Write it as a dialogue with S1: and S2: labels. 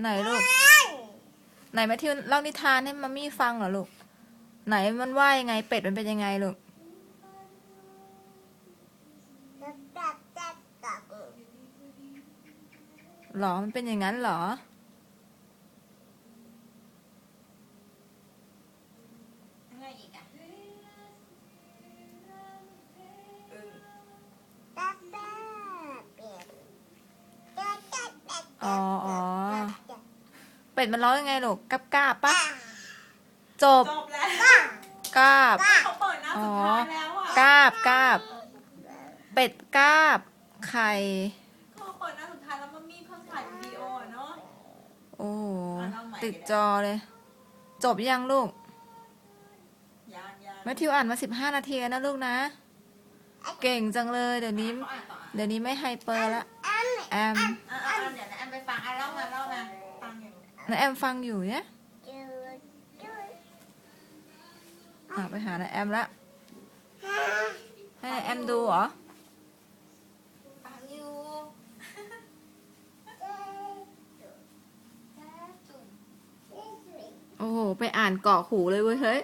S1: ไหนลูก ไหนแมทธิวเล่านิทานให้มัมมี่ฟังเหรอลูก ไหนมันว่ายังไง เป็ดมันเป็นยังไงลูกหรอ มันเป็นอย่างนั้นเหรอ
S2: อะไรอีกอะอึ่ง
S1: อ๋ออ๋อ เป็ดมันร้องยังไงลูกกับกาบปะจบ
S2: จบแล้ว
S1: กาบ
S2: เขาเปิดหน้าสุดท้ายแล้วอะ
S1: กาบกาบเป็ดกาบไข่
S2: เขาเปิดหน้าสุดท้ายแล้วมันมีเพิ่งถ่ายวิดีโออะเนาะ
S1: โอ้โห
S2: อะเอาใหม่
S1: ติดจอเลย จบยังลูก
S2: ยางยาง
S1: แมทธิวอ่านมาสิบห้านาทีแล้วนะลูกนะ เก่งจังเลย เดี๋ยวนี้
S2: เขาอ่านต่ออะ
S1: เดี๋ยวนี้ไม่ไฮเปอร์ละแอม นะแอมฟังอยู่เนี่ยอะไปหานะแอมละให้นะแอมดูเหรอ
S2: ฟังอยู่
S1: โอ้โห ไปอ่านเกาะหูเลยเว้ยเฮ้ย